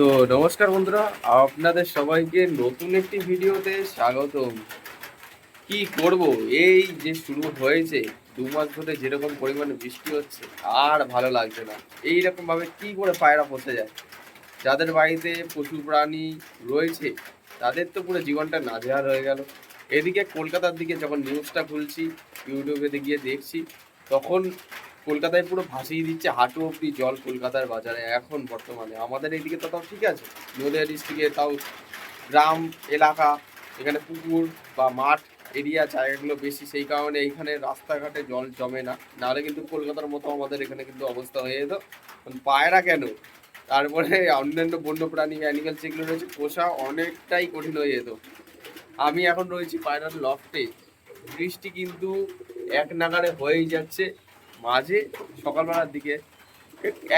তো নমস্কার বন্ধুরা, আপনাদের সবাইকে নতুন একটি ভিডিওতে স্বাগতম। কি করব? এই যে শুরু হয়েছে, দু মাস ধরে যেরকম পরিমাণে বৃষ্টি হচ্ছে, আর ভালো লাগছে না। এই রকম ভাবে কি করে পায়রা পচে যায়? যাদের বাড়িতে পশু প্রাণী রয়েছে, তাদের তো পুরো জীবনটা নাজেহাল হয়ে গেল। এদিকে কলকাতার দিকে যখন নিউজটা খুলছি, ইউটিউবে গিয়ে দেখছি, তখন কলকাতায় পুরো ভাসিয়ে দিচ্ছে হাঁটু অব্দি জল কলকাতার বাজারে এখন বর্তমানে। আমাদের এইদিকে তো তাও ঠিক আছে। নদিয়া ডিস্ট্রিক্টে তাও গ্রাম, এলাকা, এখানে পুকুর বা মাঠ, এরিয়া, জায়গাগুলো বেশি। সেই কারণে এইখানে রাস্তাঘাটে জল জমে না। নাহলে কিন্তু কলকাতার মতো আমাদের এখানে কিন্তু অবস্থা হয়ে যেত। পায়রা কেন? তারপরে অন্যান্য বন্য প্রাণী অ্যানিমেল যেগুলো রয়েছে, পোষা অনেকটাই কঠিন হয়ে যেত। আমি এখন রয়েছি পায়রার লফটে বৃষ্টি কিন্তু এক নাগারে হয়েই যাচ্ছে। মাঝে সকালবেলার দিকে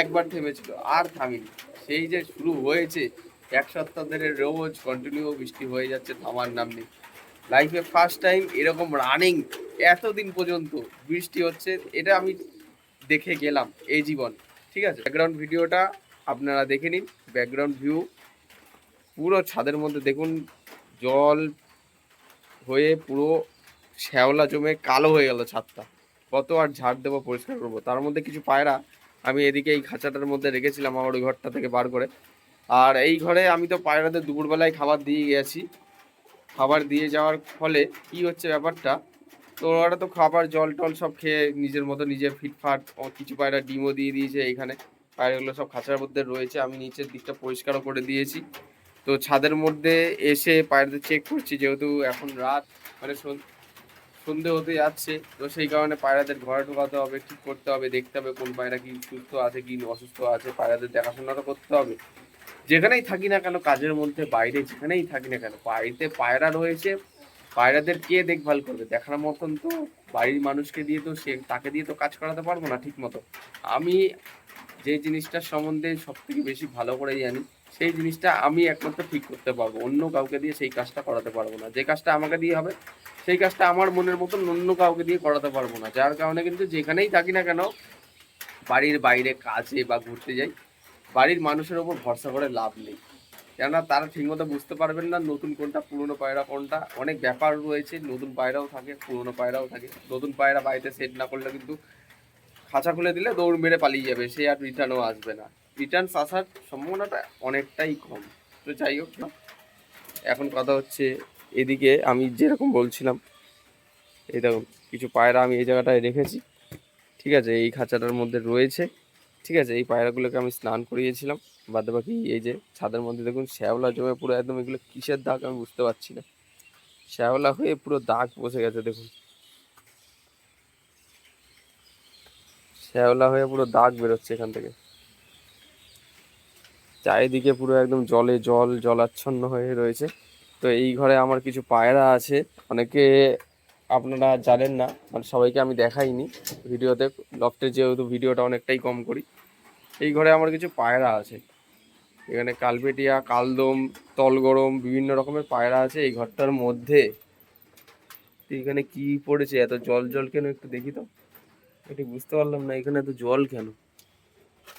একবার থেমেছিল, আর থামিনি। সেই যে শুরু হয়েছে, এক সপ্তাহ ধরে রোজ কন্টিনিউ বৃষ্টি হয়ে যাচ্ছে থামার নাম নেই। লাইফে ফার্স্ট টাইম এরকম রানিং এতদিন পর্যন্ত বৃষ্টি হচ্ছে, এটা আমি দেখে গেলাম এই জীবন। ঠিক আছে? ব্যাকগ্রাউন্ড ভিডিওটা আপনারা দেখে নিন। ব্যাকগ্রাউন্ড ভিউ পুরো ছাদের মধ্যে দেখুন, জল হয়ে পুরো শ্যাওলা জমে কালো হয়ে গেল ছাদটা। কত আর ঝাড় দেবো, পরিষ্কার করব। তার মধ্যে কিছু পায়রা আমি এদিকে এই খাঁচাটার মধ্যে রেখেছিলাম আমার ওই ঘরটা থেকে বার করে। আর এই ঘরে আমি তো পায়রাদের দুপুরবেলায় খাবার দিয়ে গেছি। খাবার দিয়ে যাওয়ার ফলে কি হচ্ছে ব্যাপারটা? তো ওরা তো খাবার, জল টল সব খেয়ে নিজের মতো নিজে ফিটফাট কিছু পায়রা ডিমও দিয়ে দিয়েছে এইখানে পায়রাগুলো সব খাঁচার মধ্যে রয়েছে, আমি নিচের দিকটা পরিষ্কারও করে দিয়েছি। তো ছাদের মধ্যে এসে পায়রাদের চেক করছি, যেহেতু এখন রাত মানে সন্ধে হতে যাচ্ছে। তো সেই কারণে পায়রাদের ঘরে ঢোকাতে হবে, ঠিক করতে হবে, দেখতে হবে কোন পায়রা কি সুস্থ আছে, কি অসুস্থ আছে, পায়রাদের দেখাশোনাটা করতে হবে। যেখানেই থাকি না কেন, কাজের মধ্যে, বাইরে যেখানেই থাকি না কেন, বাড়িতে পায়রা রয়েছে, পায়রাদের কে দেখভাল করবে? দেখার মতন তো বাড়ির মানুষকে দিয়ে তো সে, তাকে দিয়ে তো কাজ করাতে পারব না ঠিক মতো আমি যে জিনিসটার সম্বন্ধে সব থেকে বেশি ভালো করে জানি, সেই জিনিসটা আমি একমাত্র ঠিক করতে পারব। অন্য কাউকে দিয়ে সেই কাজটা করাতে পারব না। যে কাজটা আমাকে দিয়ে হবে, সেই কাজটা আমার মনের মতন অন্য কাউকে দিয়ে করাতে পারব না। যার কারণে কিন্তু যেখানেই থাকি না কেন, বাড়ির বাইরে কাজে বা ঘুরতে যাই, বাড়ির মানুষের ওপর ভরসা করে লাভ নেই। কেননা তারা ঠিকমতো বুঝতে পারবেন না নতুন কোনটা পুরনো পায়রা কোনটা। অনেক ব্যাপার রয়েছে, নতুন পায়রাও থাকে, পুরনো পায়রাও থাকে। নতুন পায়রা বাড়িতে সেট না করলে কিন্তু খাঁচা খুলে দিলে দৌড় মেরে পালিয়ে যাবে, সে আর রিটার্নও আসবে না। রিটার্নস আসার সম্ভাবনাটা অনেকটাই কম। তো যাই হোক না এখন কথা হচ্ছে এদিকে আমি যেরকম বলছিলাম, এই দেখুন কিছু পায়রা আমি এই জায়গাটায় রেখেছি। ঠিক আছে, এই খাঁচাটার মধ্যে রয়েছে। ঠিক আছে, এই পায়রাগুলোকে আমি স্নান করিয়েছিলাম। বাদ বাকি এই যে ছাদের মধ্যে দেখুন, শ্যাওলা জমে পুরো একদম এগুলো কিসের দাগ আমি বুঝতে পারছি না। শ্যাওলা হয়ে পুরো দাগ বসে গেছে, দেখুন। শ্যাওলা হয়ে পুরো দাগ বেরোচ্ছে এখান থেকে। চারিদিকে পুরো একদম জলে জল জলাচ্ছন্ন হয়ে রয়েছে। তো এই ঘরে আমার কিছু পায়রা আছে। অনেকে আপনারা জানেন না মানে সবাইকে আমি দেখাইনি ভিডিওতে। লফটের যেহেতু ভিডিওটা অনেকটাই কম করি, এই ঘরে আমার কিছু পায়রা আছে। এখানে কালপেটিয়া, কালদম, তলগরম, বিভিন্ন রকমের পায়রা আছে এই ঘরটার মধ্যে। এখানে কি পড়েছে? এত জল জল কেন একটু দেখি তো। একটু বুঝতে পারলাম না, এখানে এত জল কেন?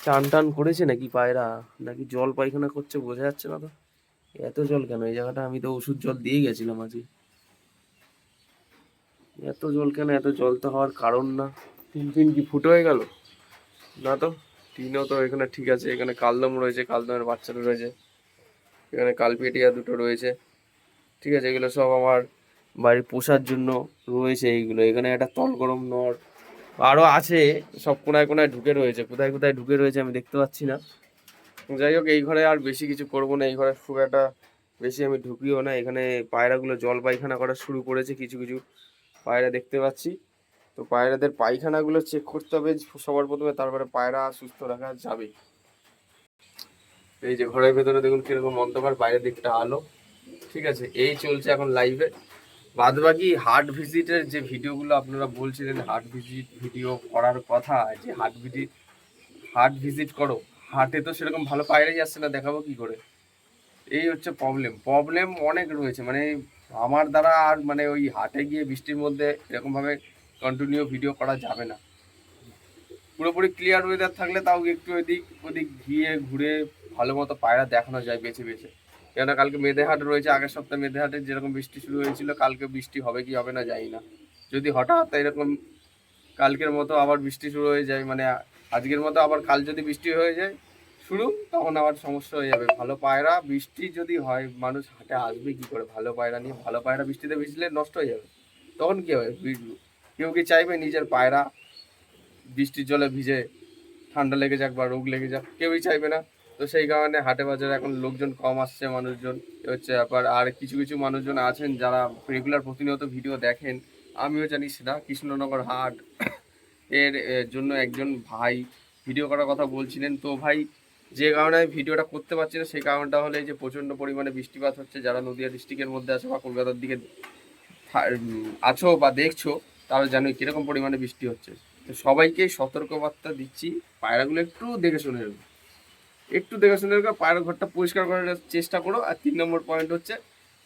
চান টান করেছে নাকি পায়রা? নাকি জল পায়খানা করছে বোঝা যাচ্ছে না তো। এত জল কেন? এই জায়গাটা আমি তো ওষুধ জল দিয়ে গেছিলাম আজকে। এত জল কেন? এত জল তো হওয়ার কারণ না। টিন ফিন কি ফুটো হয়ে গেল? না তো, টিনও তো এখানে ঠিক আছে। এখানে কালদম রয়েছে, কালদমের বাচ্চাটা রয়েছে। এখানে কালপেটিয়া দুটো রয়েছে। ঠিক আছে, এগুলো সব আমার বাড়ির পোষার জন্য রয়েছে এইগুলো। এখানে একটা তল গরম নর আরও আছে, সব কোনায় কোনায় ঢুকে রয়েছে, কোথায় কোথায় ঢুকে রয়েছে আমি দেখতে পাচ্ছি না। যাই হোক, এই ঘরে আর বেশি কিছু করব না, এই ঘরে খুব একটা বেশি আমি ঢুকিও না, এখানে পায়রাগুলো জল পায়খানা করা শুরু করেছে কিছু কিছু পায়রা দেখতে পাচ্ছি। তো পায়রাদের পায়খানাগুলো চেক করতে হবে, সবার প্রথমে তারপরে পায়রা সুস্থ রাখা যাবে। এই যে ঘরের ভেতরে দেখুন কীরকম অন্ধকার, বাইরের দিকটা আলো। ঠিক আছে, এই চলছে এখন লাইভে বাদ বাকি হার্ট ভিজিটের যে ভিডিওগুলো আপনারা বলছিলেন হার্ট ভিজিট ভিডিও করার কথা, যে হার্ট ভিজিট হার্ট ভিজিট করো। হার্টে তো সেরকম ভালো পায়রাই যাচ্ছে না, দেখাবো কি করে? এই হচ্ছে প্রবলেম প্রবলেম অনেক রয়েছে মানে আমার দ্বারা আর মানে ওই হাটে গিয়ে বৃষ্টির মধ্যে এরকমভাবে কন্টিনিউ ভিডিও করা যাবে না। পুরোপুরি ক্লিয়ার ওয়েদার থাকলে তাও একটু এদিক ওদিক গিয়ে ঘুরে ভালো মতো পায়রা দেখানো যায় বেছে বেছে। কেননা কালকে মেদেহাট রয়েছে, আগের সপ্তাহে মেদেহাটের যেরকম বৃষ্টি শুরু হয়েছিল, কালকে বৃষ্টি হবে কি হবে না জানি না। যদি হঠাৎ এরকম কালকের মতো আবার বৃষ্টি শুরু হয়ে যায় মানে আজকের মতো আবার কাল যদি বৃষ্টি হয়ে যায় শুরু, তখন আবার সমস্যা হয়ে যাবে। ভালো পায়রা বৃষ্টি যদি হয়, মানুষ হাটে আসবে কি করে? ভালো পায়রা নিয়ে, ভালো পায়রা বৃষ্টিতে ভিজলে নষ্ট হয়ে যাবে। তখন কি হবে? কেউ কি চাইবে নিজের পায়রা বৃষ্টির জলে ভিজে ঠান্ডা লেগে যাক বা রোগ লেগে যাক? কেউই চাইবে না। তো সেই কারণে হাটে বাজারে এখন লোকজন কম আসছে, মানুষজন। হচ্ছে ব্যাপার। আর কিছু কিছু মানুষজন আছেন যারা রেগুলার প্রতিনিয়ত ভিডিও দেখেন। আমিও জানি সেটা। কৃষ্ণনগর হাট এর জন্য একজন ভাই ভিডিও করার কথা বলছিলেন। তো ভাই, যে কারণে আমি ভিডিওটা করতে পারছি না, সেই কারণটা হলে যে প্রচণ্ড পরিমাণে বৃষ্টিপাত হচ্ছে। যারা নদীয়া ডিস্ট্রিক্টের মধ্যে আছে বা কলকাতার দিকে আছো বা দেখছ, তারা জানোই কীরকম পরিমাণে বৃষ্টি হচ্ছে। তো সবাইকে সতর্কবার্তা দিচ্ছি। পায়রাগুলো একটু দেখে শুনে একটু দেখে শুনে রেখো, পায়রা ঘরটা পরিষ্কার করার চেষ্টা করো, আর তিন নম্বর পয়েন্ট হচ্ছে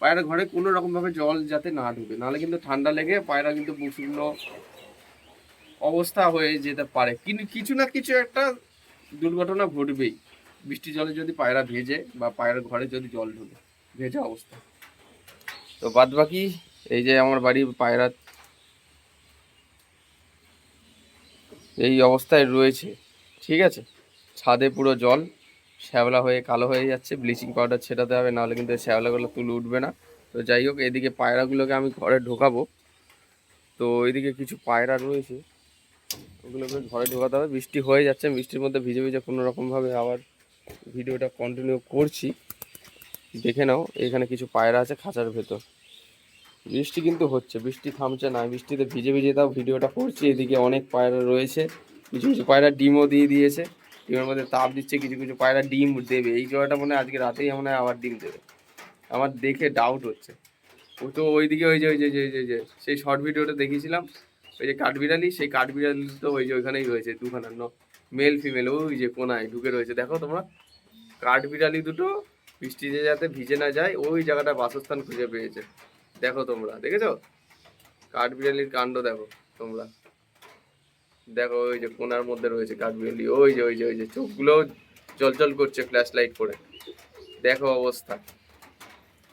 পায়রা ঘরে কোনো রকমভাবে জল যাতে না ঢুকে। নাহলে কিন্তু ঠান্ডা লেগে পায়রা কিন্তু শুকনো অবস্থা হয়ে যেতে পারে। কিন্তু কিছু না কিছু একটা দুর্ঘটনা ঘটবেই। বৃষ্টি জলে যদি পায়রা ভেজে বা পায়রার ঘরে যদি জল ঢোকে, ভেজা অবস্থা। তো বাদ বাকি এই যে আমার বাড়ির পায়রা এই অবস্থায় রয়েছে, ঠিক আছে? ছাদে পুরো জল। শ্যাওলা হয়ে, কালো হয়ে যাচ্ছে ব্লিচিং পাউডার ছেটাতে হবে, নাহলে কিন্তু শ্যাওলাগুলো তুলে উঠবে না। তো যাই হোক, এদিকে পায়রাগুলোকে আমি ঘরে ঢোকাবো। তো এদিকে কিছু পায়রা রয়েছে, ওগুলোকে ঘরে ঢোকাতে হবে। বৃষ্টি হয়ে যাচ্ছে, বৃষ্টির মধ্যে ভিজে ভিজে কোনো রকমভাবে আবার ভিডিওটা কন্টিনিউ করছি। দেখে নাও, এখানে কিছু পায়রা আছে খাঁচার ভেতর। বৃষ্টি কিন্তু হচ্ছে, বৃষ্টি থামছে না, বৃষ্টিতে ভিজে ভিজে তাও ভিডিওটা করছি। এদিকে অনেক পায়রা রয়েছে, কিছু কিছু পায়রা ডিমও দিয়ে দিয়েছে। ডিমের মধ্যে তাপ দিচ্ছে, কিছু কিছু পায়রা ডিম দেবে। এই জয়টা মনে হয় আজকে রাতেই মনে হয় আবার ডিম দেবে। আমার দেখে ডাউট হচ্ছে। ও তো ওইদিকে ওই যে ওই যে যে- যে, সেই শর্ট ভিডিওটা দেখিয়েছিলাম। ওই যে কাঠবিড়ালি, সেই কাঠবিড়ালি তো ওই যে ওইখানেই রয়েছে, দুখানা। মেল ফিমেল ওই যে কোনায় ঢুকে রয়েছে। দেখো তোমরা, কাঠবিড়ালি দুটো বৃষ্টিতে যাতে ভিজে না যায়, ওই জায়গাটা বাসস্থান খুঁজে পেয়েছে। দেখো তোমরা, দেখেছ? কাঠবিড়ালির কাণ্ড দেখো তোমরা। দেখো, ওই যে কোনার মধ্যে রয়েছে কাঠবিড়ালি, ওই যে ওই যে ওই যে, চোখগুলো জলজল করছে ফ্ল্যাশ লাইট করে। দেখো অবস্থা।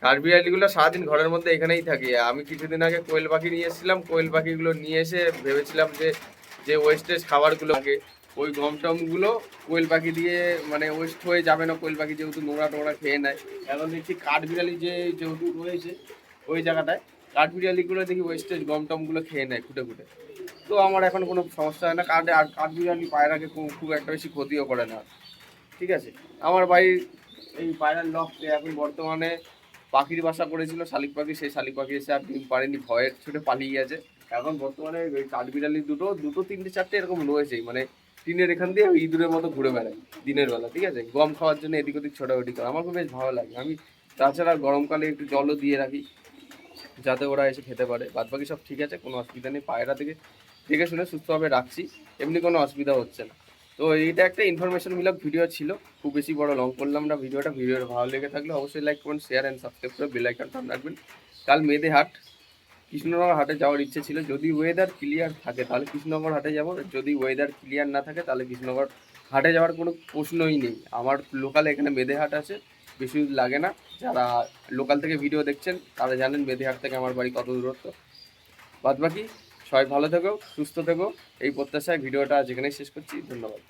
কাঠবিড়ালিগুলো সারাদিন ঘরের মধ্যে এখানেই থাকে। আমি কিছুদিন আগে কোয়েল পাখি নিয়ে এসেছিলাম, কোয়েল পাখিগুলো নিয়ে এসে ভেবেছিলাম যে যে ওয়েস্টেজ খাবারগুলো থাকে ওই গম টমগুলো কোয়েল পাখি দিয়ে মানে ওয়েস্ট হয়ে যাবে না, কোয়েল পাখি যেহেতু নোংরা টোংরা খেয়ে নেয়। এখন দেখছি কাঠবিড়ালি যে যেহেতু রয়েছে, ওই জায়গাটায়, কাঠবিড়ালিগুলো দেখি ওয়েস্টেজ গম টমগুলো খেয়ে নেয়, খুঁটে খুঁটে। তো আমার এখন কোনো সমস্যা হয় না। কাঠ আর কাঠবিড়ালি পায়রাকে খুব- একটা বেশি ক্ষতিও করে না। ঠিক আছে? আমার বাড়ির এই পায়রার লফটে এখন বর্তমানে পাখির বাসা করেছিল, শালিক পাখি, সেই শালিক পাখি এসে আর ডিম পারেনি ভয়ের ছুটে পালিয়ে গেছে। এখন বর্তমানে ওই কাঠবিড়ালি দুটো দুটো, তিনটে, চারটে এরকম রয়েছেই। মানে টিনের এখান দিয়ে ইঁদুরের মতো ঘুরে বেড়ায় দিনের বেলা, ঠিক আছে? গম খাওয়ার জন্য এদিক ওদিক ছোটাছুটি করে। আমার খুব বেশ ভালো লাগে। আমি তাছাড়া গরমকালে একটু জলও দিয়ে রাখি, যাতে ওরা এসে খেতে পারে। বাদ বাকি সব ঠিক আছে, কোনো অসুবিধা নেই। পায়রা থেকে দেখে শুনে সুস্থভাবে রাখছি, এমনি কোনো অসুবিধা হচ্ছে না। তো এইটা একটা ইনফরমেশন মূলক ভিডিও ছিল, খুব বেশি বড় লং করলাম না ভিডিওটা ভিডিওটা ভালো লেগে থাকলে অবশ্যই লাইক করুন শেয়ার অ্যান্ড সাবস্ক্রাইব করে বেল আইকনটা রাখবেন। কাল মেদে হাট, কৃষ্ণনগর হাটে যাওয়ার ইচ্ছে ছিল, যদি ওয়েদার ক্লিয়ার থাকে তাহলে কৃষ্ণনগর হাটে যাব, যদি ওয়েদার ক্লিয়ার না থাকে তাহলে কৃষ্ণনগর হাটে যাওয়ার কোনো প্রশ্নই নেই। আমার লোকাল এখানে মেদে হাট আছে, বেশি লাগে না। যারা লোকাল থেকে ভিডিও দেখছেন, তারা জানেন মেদে হাট থেকে আমার বাড়ি কত দূরত্ব। বাদ বাকি সবাই ভালো থেকো সুস্থ থেকো। এই প্রত্যাশায় ভিডিওটা যেখানেই শেষ করছি ধন্যবাদ।